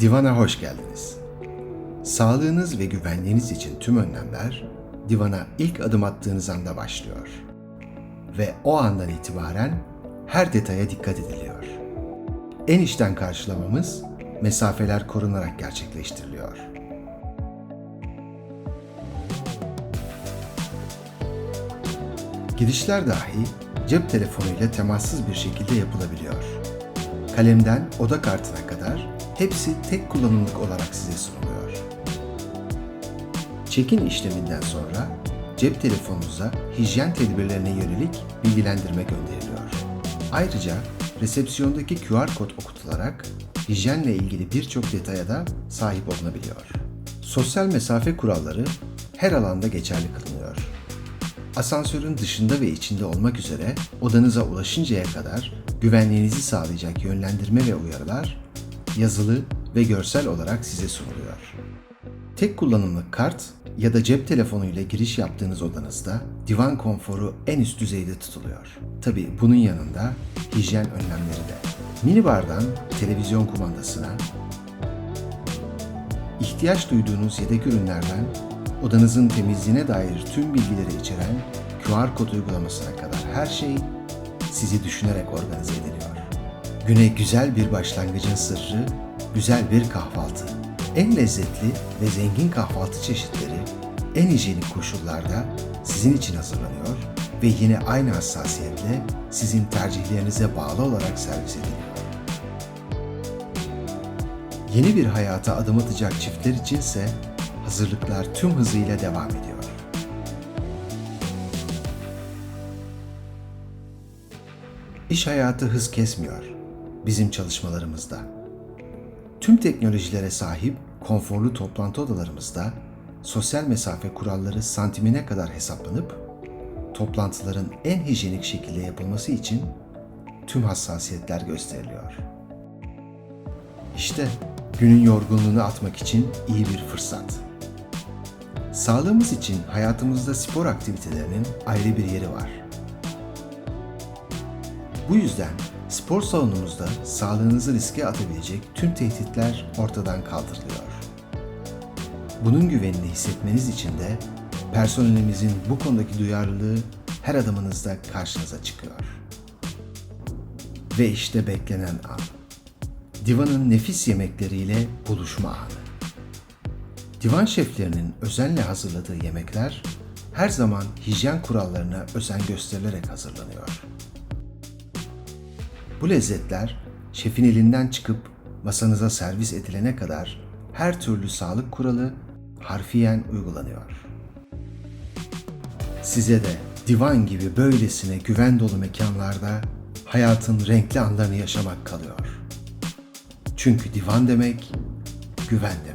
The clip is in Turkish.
Divana hoş geldiniz. Sağlığınız ve güvenliğiniz için tüm önlemler divana ilk adım attığınız anda başlıyor. Ve o andan itibaren her detaya dikkat ediliyor. En içten karşılamamız mesafeler korunarak gerçekleştiriliyor. Girişler dahi cep telefonuyla temassız bir şekilde yapılabiliyor. Kalemden oda kartına kadar hepsi tek kullanımlık olarak size sunuluyor. Check-in işleminden sonra cep telefonunuza hijyen tedbirlerine yönelik bilgilendirme gönderiliyor. Ayrıca resepsiyondaki QR kod okutularak hijyenle ilgili birçok detaya da sahip olunabiliyor. Sosyal mesafe kuralları her alanda geçerli kılınıyor. Asansörün dışında ve içinde olmak üzere odanıza ulaşıncaya kadar güvenliğinizi sağlayacak yönlendirme ve uyarılar yazılı ve görsel olarak size sunuluyor. Tek kullanımlık kart ya da cep telefonu ile giriş yaptığınız odanızda divan konforu en üst düzeyde tutuluyor. Tabi bunun yanında hijyen önlemleri de. Minibardan televizyon kumandasına, ihtiyaç duyduğunuz yedek ürünlerden odanızın temizliğine dair tüm bilgileri içeren QR kod uygulamasına kadar her şey sizi düşünerek organize ediliyor. Güne güzel bir başlangıcın sırrı, güzel bir kahvaltı. En lezzetli ve zengin kahvaltı çeşitleri en hijyenik koşullarda sizin için hazırlanıyor ve yine aynı hassasiyetle sizin tercihlerinize bağlı olarak servis ediliyor. Yeni bir hayata adım atacak çiftler içinse hazırlıklar tüm hızıyla devam ediyor. İş hayatı hız kesmiyor bizim çalışmalarımızda. Tüm teknolojilere sahip konforlu toplantı odalarımızda sosyal mesafe kuralları santimine kadar hesaplanıp toplantıların en hijyenik şekilde yapılması için tüm hassasiyetler gösteriliyor. İşte günün yorgunluğunu atmak için iyi bir fırsat. Sağlığımız için hayatımızda spor aktivitelerinin ayrı bir yeri var. Bu yüzden spor salonumuzda sağlığınızı riske atabilecek tüm tehditler ortadan kaldırılıyor. Bunun güvenini hissetmeniz için de personelimizin bu konudaki duyarlılığı her adımınızda karşınıza çıkıyor. Ve işte beklenen an. Divanın nefis yemekleriyle buluşma anı. Divan şeflerinin özenle hazırladığı yemekler her zaman hijyen kurallarına özen gösterilerek hazırlanıyor. Bu lezzetler şefin elinden çıkıp masanıza servis edilene kadar her türlü sağlık kuralı harfiyen uygulanıyor. Size de divan gibi böylesine güven dolu mekanlarda hayatın renkli anlarını yaşamak kalıyor. Çünkü divan demek güven demek.